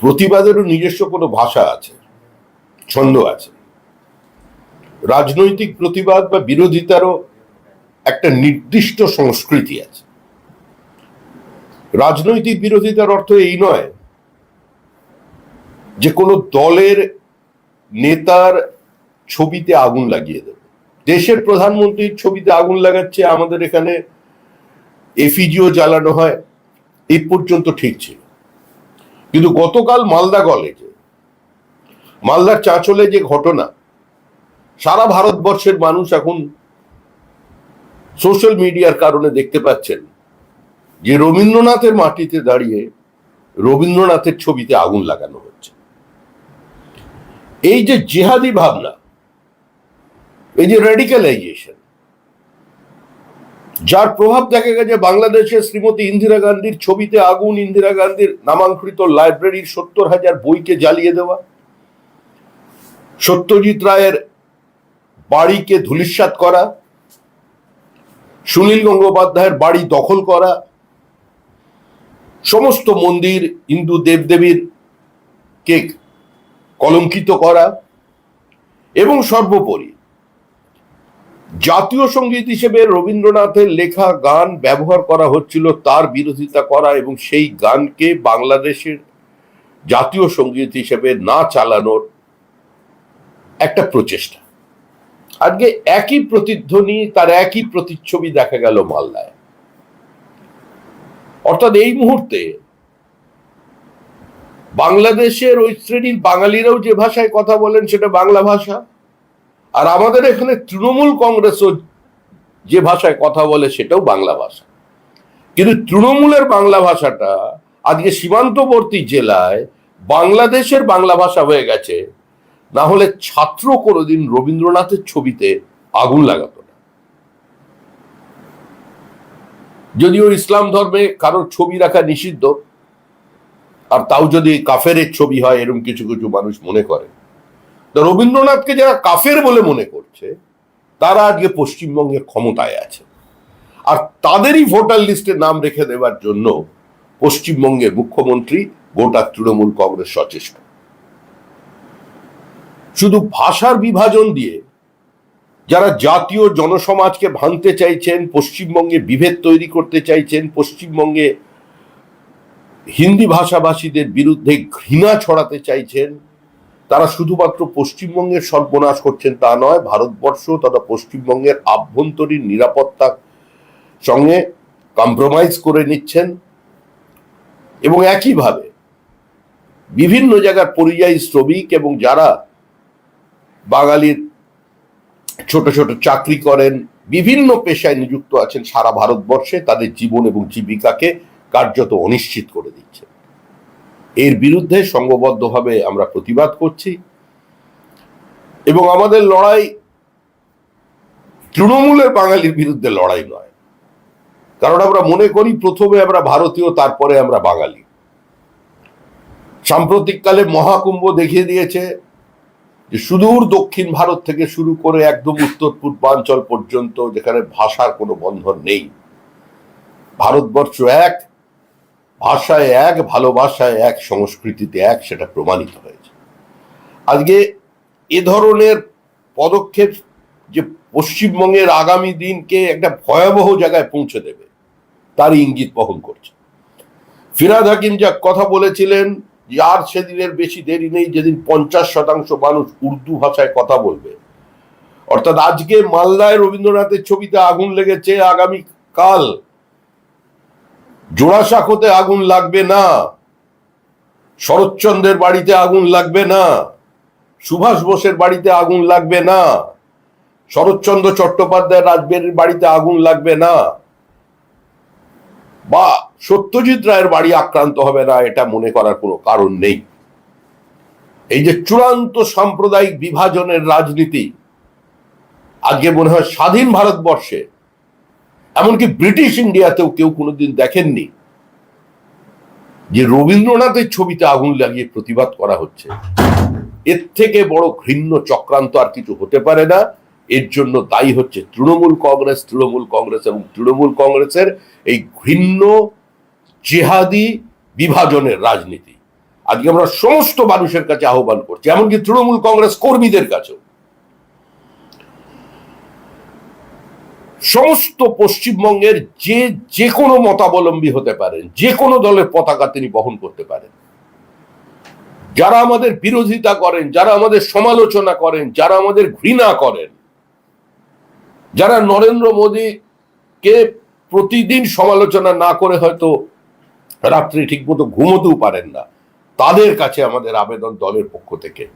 প্রতিবাদেরও নিজস্ব কোনো ভাষা আছে, ছন্দ আছে। রাজনৈতিক প্রতিবাদ বা বিরোধিতারও একটা নির্দিষ্ট সংস্কৃতি আছে। রাজনৈতিক বিরোধিতার অর্থ এই নয় যে কোনো দলের নেতার ছবিতে আগুন লাগিয়ে দেবে। দেশের প্রধানমন্ত্রীর ছবিতে আগুন লাগাচ্ছে আমাদের এখানে এফিজিও জ্বালানো হয় এই পর্যন্ত ঠিক ছিল। কিন্তু গতকাল মালদা কলেজে মালদার চাঁচলে যে ঘটনা, সারা ভারতবর্ষের মানুষ এখন সোশ্যাল মিডিয়ার কারণে দেখতে পাচ্ছেন যে রবীন্দ্রনাথের মাটিতে দাঁড়িয়ে রবীন্দ্রনাথের ছবিতে আগুন লাগানো হচ্ছে। এই যে জেহাদি ভাবনা, এই যে রেডিক্যালাইজেশন যার প্রভাব দেখা গেছে বাংলাদেশে শ্রীমতী ইন্দিরা গান্ধীর ছবিতে আগুন, ইন্দিরা গান্ধীর নামাঙ্কৃত লাইব্রেরির সত্তর হাজার বইকে জ্বালিয়ে দেওয়া। সত্যজিৎ রায়ের বাড়িকে ধূলিসাৎ করা। সুনীল গঙ্গোপাধ্যায়ের বাড়ি দখল করা। সমস্ত মন্দির হিন্দু দেবদেবীর কে কলঙ্কিত করা। এবং সর্বোপরি জাতীয় সংগীত হিসেবে রবীন্দ্রনাথের লেখা গান ব্যবহার করা হচ্ছিল তার বিরোধিতা করা এবং সেই গানকে বাংলাদেশের জাতীয় সংগীত হিসেবে না চালানোর একটা প্রচেষ্টা। আজকে একই প্রতিধ্বনি, তার একই প্রতিচ্ছবি দেখা গেল মালদায়। অর্থাৎ এই মুহূর্তে বাংলাদেশের ওই শ্রেণির বাঙালিরাও যে ভাষায় কথা বলেন সেটা বাংলা ভাষা। আর আমাদের এখানে তৃণমূল কংগ্রেসও যে ভাষায় কথা বলে সেটাও বাংলা ভাষা। কিন্তু তৃণমূলের বাংলা ভাষাটা আজকে সীমান্তবর্তী জেলায় বাংলাদেশের বাংলা ভাষা হয়ে গেছে, না হলে ছাত্র কোনোদিন রবীন্দ্রনাথের ছবিতে আগুন লাগাতো না। যদিও ইসলাম ধর্মে কারোর ছবি রাখা নিষিদ্ধ, আর তাও যদি কাফেরের ছবি হয় এরকম কিছু কিছু মানুষ মনে করে। রবীন্দ্রনাথকে যারা কাফের বলে মনে করছে, তারা আজকে পশ্চিমবঙ্গে ক্ষমতায় আছে। আর তাদেরই ভোটার লিস্টে নাম রেখে দেওয়ার জন্য পশ্চিমবঙ্গের মুখ্যমন্ত্রী গোটা তৃণমূল কংগ্রেস সচেষ্ট। শুধু ভাষার বিভাজন দিয়ে যারা জাতীয় জনসমাজকে ভাঙতে চাইছেন, পশ্চিমবঙ্গে বিভেদ তৈরি করতে চাইছেন, পশ্চিমবঙ্গে হিন্দি ভাষাভাষীদের বিরুদ্ধে ঘৃণা ছড়াতে চাইছেন তারা শুধুমাত্র পশ্চিমবঙ্গের সর্বনাশ করছেন তা নয়, ভারতবর্ষ তথা পশ্চিমবঙ্গের আভ্যন্তরীণ নিরাপত্তা সঙ্গে কম্প্রোমাইজ করে নিচ্ছেন এবং একইভাবে বিভিন্ন জায়গার পরিযায়ী শ্রমিক এবং যারা বাঙালির ছোট ছোট চাকরি করেন, বিভিন্ন পেশায় নিযুক্ত আছেন সারা ভারতবর্ষে, তাদের জীবন এবং জীবিকাকে কার্যত অনিশ্চিত করে দিচ্ছে এর বিরুদ্ধে সংঘবদ্ধভাবে আমরা প্রতিবাদ করছি। এবং আমাদের লড়াই তৃণমূলের বাঙালির বিরুদ্ধে লড়াই নয়। কারণ আমরা মনে করি প্রথমে আমরা ভারতীয়, তারপরে আমরা বাঙালি। সাম্প্রতিককালে মহাকুম্ভ দেখিয়ে দিয়েছে যে সুদূর দক্ষিণ ভারত থেকে শুরু করে একদম উত্তর পূর্বাঞ্চল পর্যন্ত যেখানে ভাষার কোনো বন্ধন নেই, ভারতবর্ষ এক। ভাষায় এক ভালোবাসায় এক, সংস্কৃতিতে এক, সেটা প্রমাণিত হয়েছে। আজকে এ ধরনের পদক্ষেপ যে পশ্চিমবঙ্গের আগামী দিনকে একটা ভয়াবহ জায়গায় পৌঁছে দেবে, তার ইঙ্গিত বহন করছে। ফিরাদ হাকিম যা কথা বলেছিলেন যে আর সেদিনের বেশি দেরি নেই, যেদিন পঞ্চাশ শতাংশ মানুষ উর্দু ভাষায় কথা বলবে। অর্থাৎ আজকে মালদায় রবীন্দ্রনাথের ছবিতে আগুন লেগেছে আগামী কাল জোড়াসাঁকোতে আগুন লাগবে না। শরৎচন্দ্রের বাড়িতে আগুন লাগবে না। সুভাষ বোসের বাড়িতে আগুন লাগবে না। শরৎচন্দ্র চট্টোপাধ্যায় রাজবের বাড়িতে আগুন লাগবে না। বা সত্যজিৎ রায়ের বাড়ি আক্রান্ত হবে না, এটা মনে করার কোনো কারণ নেই। এই যে চূড়ান্ত সাম্প্রদায়িক বিভাজনের রাজনীতি আজকে মনে হয় স্বাধীন ভারতবর্ষে এমনকি ব্রিটিশ ইন্ডিয়াতেও কেউ কোনোদিন দেখেননি যে রবীন্দ্রনাথের ছবিতে আগুন লাগিয়ে প্রতিবাদ করা হচ্ছে। এর থেকে বড় ঘৃণ্য চক্রান্ত আর কিছু হতে পারে না। এর জন্য দায়ী হচ্ছে তৃণমূল কংগ্রেস তৃণমূল কংগ্রেস এবং তৃণমূল কংগ্রেসের এই ঘৃণ্য জেহাদি বিভাজনের রাজনীতি। আজকে আমরা সমস্ত মানুষের কাছে আহ্বান করছি, এমনকি তৃণমূল কংগ্রেস কর্মীদের কাছেও। সমস্ত পশ্চিমবঙ্গের যে যে কোনো মতাবলম্বী হতে পারেন, যে কোনো দলের পতাকা তিনি বহন করতে পারেন। যারা আমাদের বিরোধিতা করেন, যারা আমাদের সমালোচনা করেন, যারা আমাদের ঘৃণা করেন, যারা নরেন্দ্র মোদীকে প্রতিদিন সমালোচনা না করে হয়তো রাত্রি ঠিকমতো ঘুমোতেও পারেন না, তাদের কাছে আমাদের আবেদন দলের পক্ষ থেকে।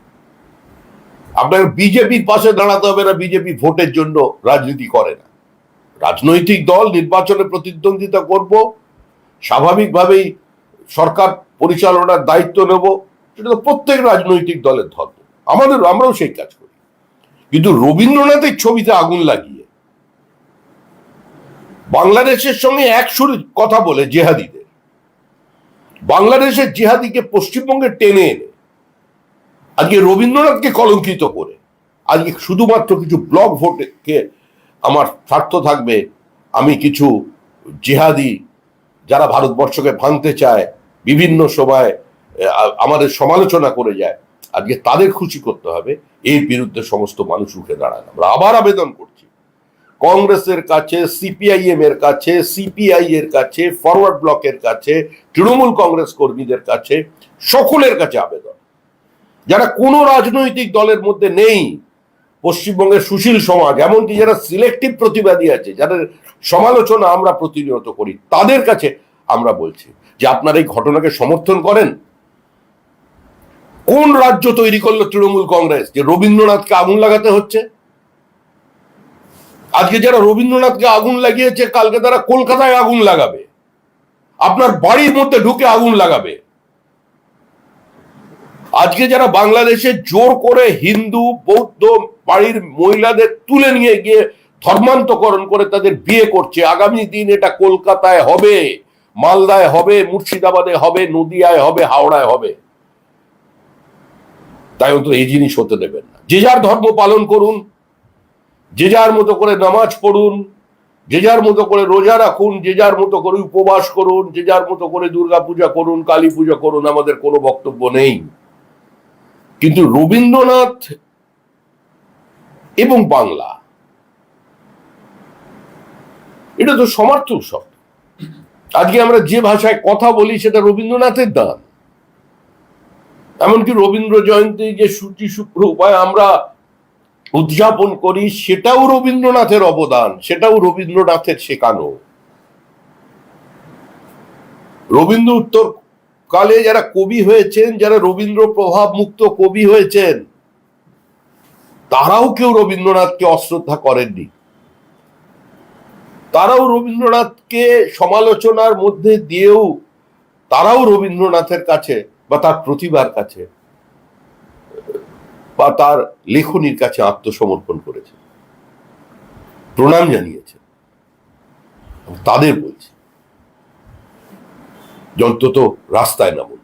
আপনার বিজেপির পাশে দাঁড়াতে হবে না, বিজেপি ভোটের জন্য রাজনীতি করে না। রাজনৈতিক দল নির্বাচনে প্রতিদ্বন্দ্বিতা করব, স্বাভাবিকভাবেই সরকার পরিচালনার দায়িত্ব নেব, সেটা তো প্রত্যেক রাজনৈতিক দলের ধর্ম। আমাদের, আমরাও সেই কাজ করি। কিন্তু রবীন্দ্রনাথের ছবিতে আগুন লাগিয়ে, বাংলাদেশের সঙ্গে এক সুরে কথা বলে জেহাদিদের। বাংলাদেশের জেহাদিকে পশ্চিমবঙ্গে টেনে এনে, আজকে রবীন্দ্রনাথকে কলঙ্কিত করে, আজকে শুধুমাত্র কিছু ব্লক ভোটকে আমার স্বার্থ থাকবে, আমি কিছু জেহাদি যারা ভারতবর্ষকে ভাঙতে চায়, বিভিন্ন সময় আমাদের সমালোচনা করে যায়, আজকে তাদের খুশি করতে হবে, এর বিরুদ্ধে সমস্ত মানুষ উঠে দাঁড়ান। আমরা আবার আবেদন করছি। কংগ্রেসের কাছে সিপিআইএম এর কাছে সিপিআই এর কাছে, ফরওয়ার্ড ব্লকের কাছে, তৃণমূল কংগ্রেস কর্মীদের কাছে, সকলের কাছে আবেদন। যারা কোনো রাজনৈতিক দলের মধ্যে নেই পশ্চিমবঙ্গের সুশীল সমাজ, এমনকি যারা সিলেক্টিভ প্রতিবাদী আছে, যাদের সমালোচনা আমরা প্রতিনিয়ত করি, তাদের কাছে আমরা বলছি যে আপনারা এই ঘটনাকে সমর্থন করেন। কোন রাজ্য তৈরি করল তৃণমূল কংগ্রেস? যে রবীন্দ্রনাথকে আগুন লাগাতে হচ্ছে? আজকে যারা রবীন্দ্রনাথকে আগুন লাগিয়েছে, কালকে তারা কলকাতায় আগুন লাগাবে। আপনার বাড়ির মধ্যে ঢুকে আগুন লাগাবে। আজকে যারা বাংলাদেশে জোর করে হিন্দু, বৌদ্ধ বাড়ির মহিলাদের তুলে নিয়ে গিয়ে ধর্মান্তকরণ করে তাদের বিয়ে করছে। আগামী দিন এটা কলকাতায় হবে, মালদায় হবে, মুর্শিদাবাদে হবে, নদিয়ায় হবে, হাওড়ায় হবে। তাই অন্তত এই জিনিস হতে দেবেন না। যে যার ধর্ম পালন করুন, যে যার মতো করে নামাজ পড়ুন, যে যার মতো করে রোজা রাখুন, যে যার মতো করে উপবাস করুন, যে যার মতো করে দুর্গা পূজা করুন কালী পূজা করুন, আমাদের কোনো বক্তব্য নেই। কিন্তু রবীন্দ্রনাথ এবং বাংলা। এটা তো সমার্থক শব্দ। আজকে আমরা যে ভাষায় কথা বলি সেটা রবীন্দ্রনাথের দান। এমনকি রবীন্দ্র জয়ন্তী যে সূচি শুক্র উপায় আমরা উদযাপন করি, সেটাও রবীন্দ্রনাথের অবদান, সেটাও রবীন্দ্রনাথের শেখানো। রবীন্দ্র উত্তর কালে যারা কবি হয়েছেন, যারা রবীন্দ্র প্রভাব মুক্ত কবি হয়েছেন তারাও কেউ রবীন্দ্রনাথকে অশ্রদ্ধা করেননি। তারাও রবীন্দ্রনাথকে সমালোচনার মধ্যে দিয়েও তারাও রবীন্দ্রনাথের কাছে বা তার প্রতিভার কাছে বা তার লেখনির কাছে আত্মসমর্পণ করেছে। প্রণাম জানিয়েছে। তাদের বলছি। অন্তত রাস্তায় নামুন।